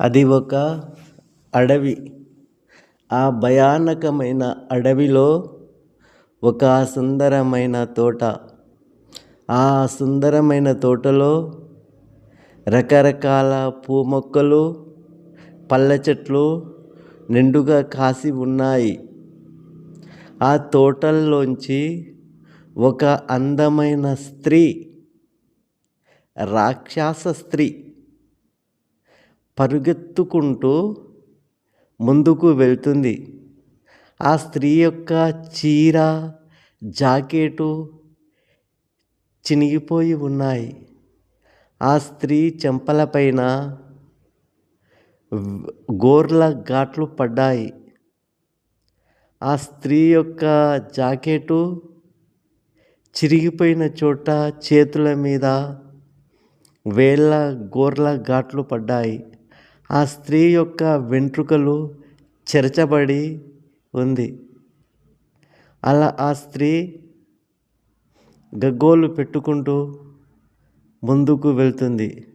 అది ఒక అడవి. ఆ భయానకమైన అడవిలో ఒక సుందరమైన తోట. ఆ సుందరమైన తోటలో రకరకాల పూ మొక్కలు పళ్ళ చెట్లు నిండుగా కాసి ఉన్నాయి. ఆ తోటల్లోంచి ఒక అందమైన స్త్రీ రాక్షస స్త్రీ పరుగెత్తుకుంటూ ముందుకు వెళ్తుంది. ఆ స్త్రీ యొక్క చీర జాకెటు చినిగిపోయి ఉన్నాయి. ఆ స్త్రీ చెంపలపైన గోర్ల ఘాట్లు పడ్డాయి. ఆ స్త్రీ యొక్క జాకెటు చిరిగిపోయిన చోట చేతుల మీద వేళ్ళ గోర్ల ఘాట్లు పడ్డాయి. ఆ స్త్రీ యొక్క వెంట్రుకలు చెరచబడి ఉంది. అలా ఆ స్త్రీ గగ్గోలు పెట్టుకుంటూ ముందుకు వెళ్తుంది.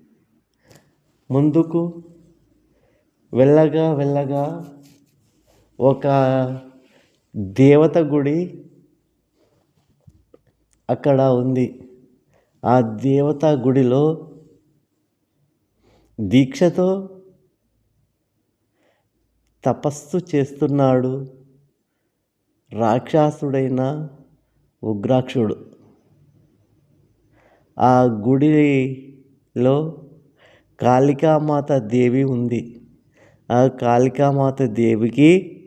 ముందుకు వెళ్ళగా వెళ్ళగా ఒక దేవత గుడి అక్కడ ఉంది. ఆ దేవత గుడిలో దీక్షతో తపస్సు చేస్తున్నాడు. రాక్షసుడైన ఉగ్రాక్షుడు. ఆ గుడిలో కాళికామాత దేవి ఉంది. ఆ కాళికామాత దేవికి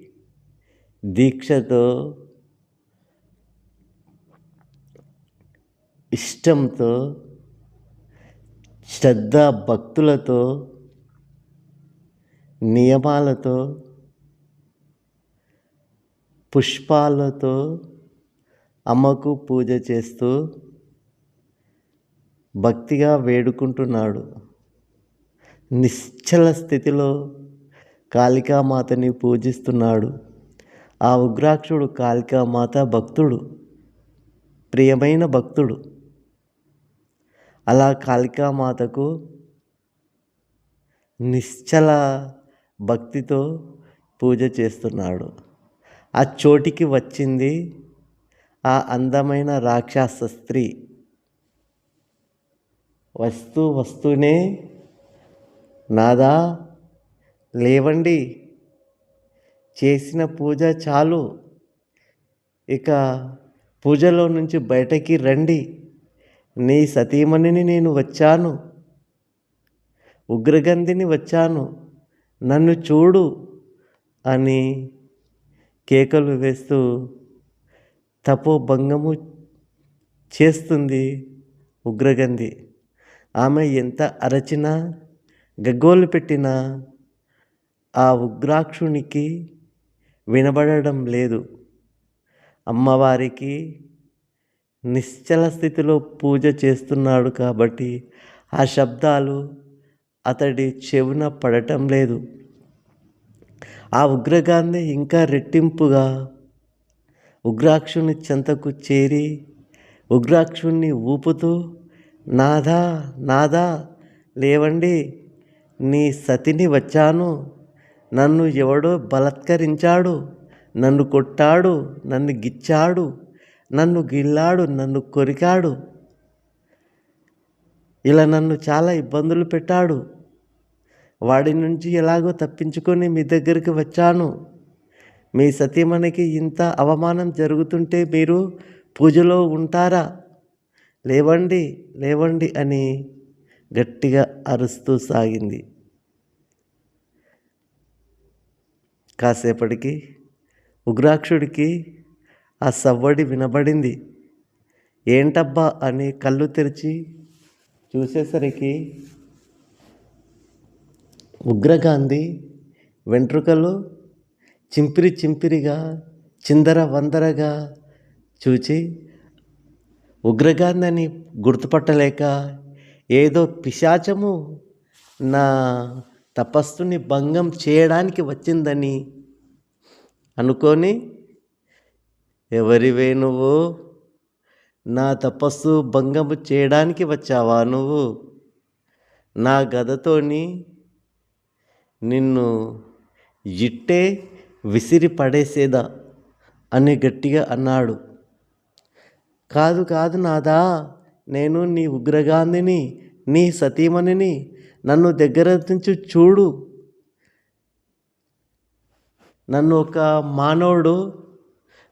దీక్షతో ఇష్టంతో శ్రద్ధ భక్తులతో నియమాలతో పుష్పాలతో అమ్మకు పూజ చేస్తూ భక్తిగా వేడుకుంటున్నాడు. నిశ్చల స్థితిలో కాళికామాతని పూజిస్తున్నాడు. ఆ ఉగ్రాక్షుడు కాళికామాత భక్తుడు ప్రియమైన భక్తుడు. అలా కాళికామాతకు నిశ్చల భక్తితో పూజ చేస్తున్నాడు. ఆ చోటికి వచ్చింది ఆ అందమైన రాక్షస స్త్రీ. వస్తూ వస్తూనే నాదా లేవండి. చేసిన పూజ చాలు. ఇక పూజలో నుంచి బయటకి రండి. నీ సతీమణిని నేను వచ్చాను. ఉగ్రగంధిని వచ్చాను. నన్ను చూడు అని కేకలు వేస్తూ తపోభంగము చేస్తుంది ఉగ్రగంధి. ఆమె ఎంత అరచినా గగ్గోలు పెట్టినా ఆ ఉగ్రాక్షునికి వినబడడం లేదు. అమ్మవారికి నిశ్చల స్థితిలో పూజ చేస్తున్నాడు కాబట్టి ఆ శబ్దాలు అతడి చెవున పడటం లేదు. ఆ ఉగ్రగాన్ని ఇంకా రెట్టింపుగా ఉగ్రాక్షుని చెంతకు చేరి ఉగ్రాక్షుణ్ణి ఊపుతూ నాదా నాదా లేవండి నీ సతిని వచ్చాను. నన్ను ఎవడో బలత్కరించాడు నన్ను కొట్టాడు నన్ను గిచ్చాడు నన్ను గిల్లాడు నన్ను కొరికాడు. ఇలా నన్ను చాలా ఇబ్బందులు పెట్టాడు. వాడి నుంచి ఎలాగో తప్పించుకొని మీ దగ్గరికి వచ్చాను. మీ సతీమణికి ఇంత అవమానం జరుగుతుంటే మీరు పూజలో ఉంటారా? లేవండి లేవండి అని గట్టిగా అరుస్తూ సాగింది. కాసేపటికి ఉగ్రాక్షుడికి ఆ సవ్వడి వినబడింది. ఏంటబ్బా అని కళ్ళు తెరిచి చూసేసరికి ఉగ్రగాంధీ వెంట్రుకలు చింపిరి చింపిరిగా చిందర వందరగా చూచి ఉగ్రగాంధని గుర్తుపట్టలేక ఏదో పిశాచము నా తపస్సుని భంగం చేయడానికి వచ్చిందని అనుకొని ఎవరివే నువ్వు? నా తపస్సు భంగము చేయడానికి వచ్చావా నువ్వు? నా గదతోని నిన్ను ఇట్టే విసిరి పడేసేదా? అని గట్టిగా అన్నాడు. కాదు కాదు నాదా నేను నీ ఉగ్రగాంధిని నీ సతీమణిని నన్ను దగ్గర నుంచి చూడు. నన్ను ఒక మానవుడు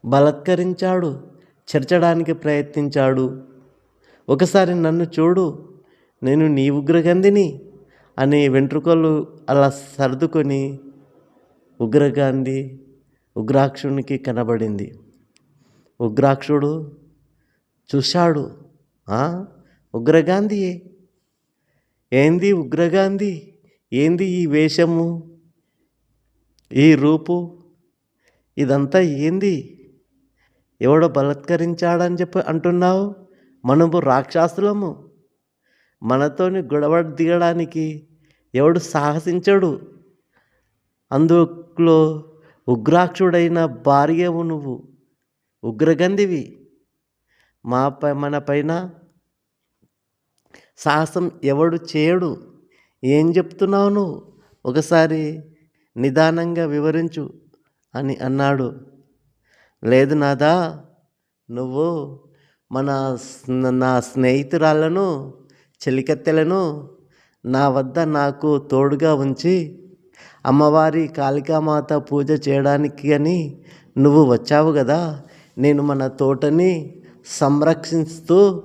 బలత్కరించాడు చెరచడానికి ప్రయత్నించాడు. ఒకసారి నన్ను చూడు నేను నీ ఉగ్రగంధిని అని వెంట్రుకలు అలా సర్దుకొని ఉగ్రగాంధి ఉగ్రాక్షునికి కనబడింది. ఉగ్రాక్షుడు చూశాడు. ఉగ్రగాంధీయే. ఏంది ఉగ్రగాంధీ? ఏంది ఈ వేషము? ఈ రూపు? ఇదంతా ఏంది? ఎవడో బలత్కరించాడని చెప్పి అంటున్నావు? మనము రాక్షసులము. మనతోని గొడవ దిగడానికి ఎవడు సాహసించడు. అందులో ఉగ్రాక్షుడైన భార్యవు నువ్వు ఉగ్రగంధివి. మా మన పైన సాహసం ఎవడు చేయడు. ఏం చెప్తున్నావు నువ్వు? ఒకసారి నిదానంగా వివరించు అని అన్నాడు. లేదు నాదా నువ్వు మన నా స్నేహితురాళ్ళను చెలికత్తెలను నా వద్ద నాకు తోడుగా ఉంచి అమ్మవారి కాళికామాత పూజ చేయడానికి అని నువ్వు వచ్చావు కదా నేను మన తోటని సంరక్షిస్తూ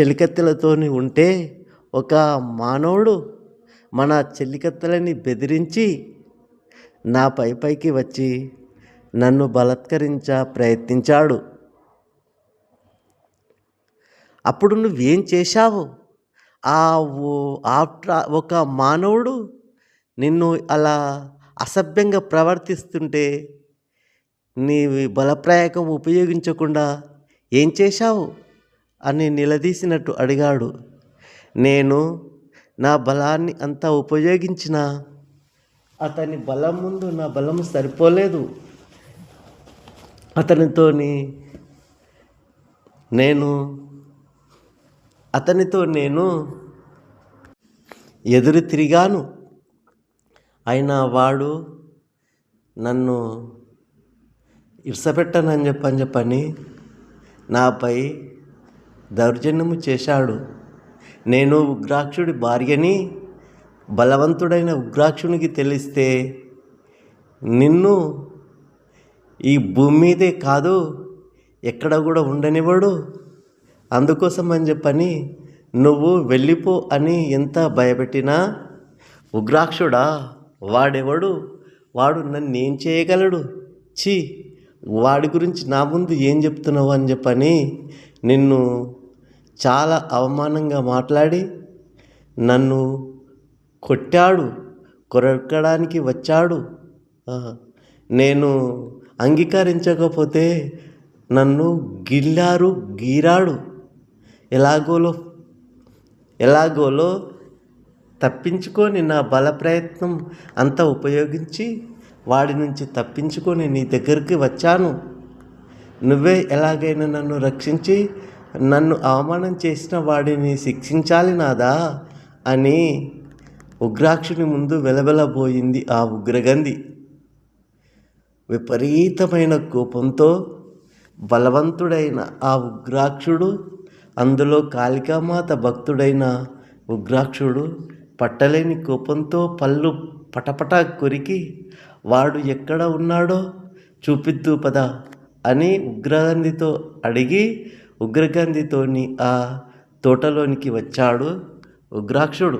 చెలికత్తెలతోని ఉంటే ఒక మానవుడు మన చెలికత్తెలని బెదిరించి నా పై పైకి వచ్చి నన్ను బలత్కరించ ప్రయత్నించాడు. అప్పుడు నువ్వేం చేశావు? ఆ ఓ- ఒక మానవుడు నిన్ను అలా అసభ్యంగా ప్రవర్తిస్తుంటే నీ బలప్రయోగం ఉపయోగించకుండా ఏం చేశావు? అని నిలదీసినట్టు అడిగాడు. నేను నా బలాన్ని అంతా ఉపయోగించిన అతని బలం ముందు నా బలం సరిపోలేదు. అతనితోని నేను అతనితో నేను ఎదురు తిరిగాను. అయినా వాడు నన్ను ఇరసపెట్టనని చెప్పని చెప్పని నాపై దౌర్జన్యము చేశాడు. నేను ఉగ్రాక్షుడి భార్యని బలవంతుడైన ఉగ్రాక్షునికి తెలిస్తే నిన్ను ఈ భూమి మీదే కాదు ఎక్కడ కూడా ఉండనివాడు అందుకోసం అని చెప్పని నువ్వు వెళ్ళిపో అని ఎంత భయపెట్టినా ఉగ్రాక్షుడా వాడెవడు? వాడు నన్ను ఏం చేయగలడు? ఛీ వాడి గురించి నా ముందు ఏం చెప్తున్నావు అని చెప్పని నిన్ను చాలా అవమానంగా మాట్లాడి నన్ను కొట్టాడు కొరక్కడానికి వచ్చాడు. నేను అంగీకరించకపోతే నన్ను గిల్లారు గీరాడు. ఎలాగోలో ఎలాగోలో తప్పించుకొని నా బల ప్రయత్నం అంతా ఉపయోగించి వాడి నుంచి తప్పించుకొని నీ దగ్గరికి వచ్చాను. నువ్వే ఎలాగైనా నన్ను రక్షించి నన్ను అవమానం చేసిన వాడిని శిక్షించాలి నాదా? అని ఉగ్రాక్షుని ముందు వెలవెలబోయింది ఆ ఉగ్రగంధి. విపరీతమైన కోపంతో బలవంతుడైన ఆ ఉగ్రాక్షుడు అందులో కాళికామాత భక్తుడైన ఉగ్రాక్షుడు పట్టలేని కోపంతో పళ్ళు పటపట కొరికి వాడు ఎక్కడ ఉన్నాడో చూపిద్దు పద అని ఉగ్రగాంధితో అడిగి ఉగ్రగాంధితోని ఆ తోటలోనికి వచ్చాడు ఉగ్రాక్షుడు.